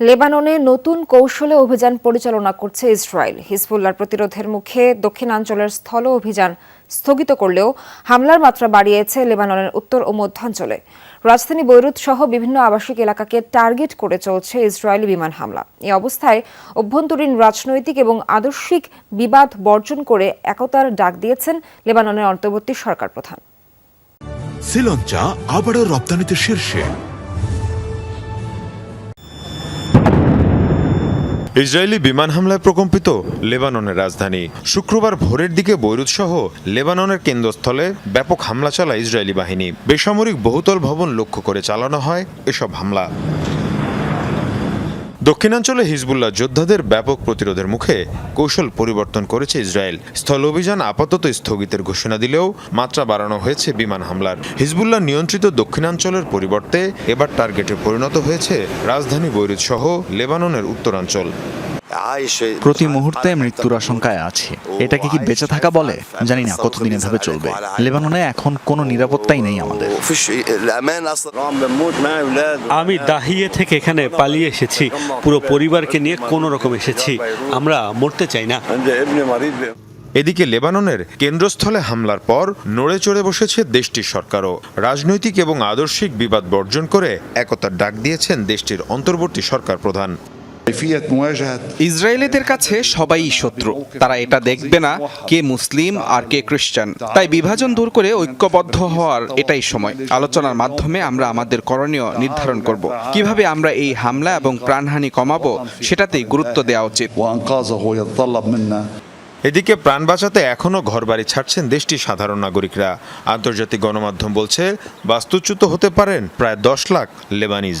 লেবাননে নতুন কৌশলে অভিযান পরিচালনা করছে ইসরায়েল। হিজবুল্লার প্রতিরোধের মুখে দক্ষিণাঞ্চলের স্থল অভিযান স্থগিত করলেও হামলার মাত্রা বাড়িয়েছে লেবাননের উত্তর ও মধ্যাঞ্চলে। রাজধানী বৈরুত সহ বিভিন্ন আবাসিক এলাকাকে টার্গেট করে চলছে ইসরায়েলি বিমান হামলা। এই অবস্থায় অভ্যন্তরীণ রাজনৈতিক এবং আদর্শিক বিবাদ বর্জন করে একতার ডাক দিয়েছেন লেবাননের অন্তর্বর্তী সরকার প্রধান। শ্রীলঙ্কা আবারও রপ্তানিতে শীর্ষে। ইসরায়েলি বিমান হামলায় প্রকম্পিত লেবাননের রাজধানী। শুক্রবার ভোরের দিকে বৈরুত সহ লেবাননের কেন্দ্রস্থলে ব্যাপক হামলা চালায় ইসরায়েলি বাহিনী। বেসামরিক বহুতল ভবন লক্ষ্য করে চালানো হয় এসব হামলা। দক্ষিণাঞ্চলে হিজবুল্লাহ যোদ্ধাদের ব্যাপক প্রতিরোধের মুখে কৌশল পরিবর্তন করেছে ইসরায়েল। স্থল অভিযান আপাতত স্থগিতের ঘোষণা দিলেও মাত্রা বাড়ানো হয়েছে বিমান হামলার। হিজবুল্লাহ নিয়ন্ত্রিত দক্ষিণাঞ্চলের পরিবর্তে এবার টার্গেটে পরিণত হয়েছে রাজধানী বৈরুত সহ লেবাননের উত্তরাঞ্চল। প্রতি মুহূর্তে মৃত্যুর আশঙ্কায় আছে। এটাকে কি বেঁচে থাকা বলে? জানি না কতদিন এভাবে চলবে। লেবাননে এখন কোনো নিরাপত্তাই নেই আমাদের। আমি দাহিয়ে থেকে এখানে পালিয়ে এসেছি। পুরো পরিবারকে নিয়ে কোনো রকম এসেছি। আমরা মরতে চাই না। এদিকে লেবাননের কেন্দ্রস্থলে হামলার পর নড়ে চড়ে বসেছে দেশটির সরকারও। রাজনৈতিক এবং আদর্শিক বিবাদ বর্জন করে একতার ডাক দিয়েছেন দেশটির অন্তর্বর্তী সরকার প্রধান। ইসরায়েলিদের কাছে সবাই শত্রু। তারা এটা দেখবে না কে মুসলিম আর কে খ্রিস্টান। তাই বিভাজন দূর করে ঐক্যবদ্ধ হওয়ার এটাই সময়। আলোচনার মাধ্যমে আমরা আমাদের করণীয় নির্ধারণ করব। কীভাবে আমরা এই হামলা এবং প্রাণহানি কমাবো সেটাতেই গুরুত্ব দেওয়া উচিত। এদিকে প্রাণ বাঁচাতে এখনও ঘরবাড়ি ছাড়ছেন দেশটির সাধারণ নাগরিকরা। আন্তর্জাতিক গণমাধ্যম বলছে বাস্তুচ্যুত হতে পারেন প্রায় দশ লাখ লেবানিজ।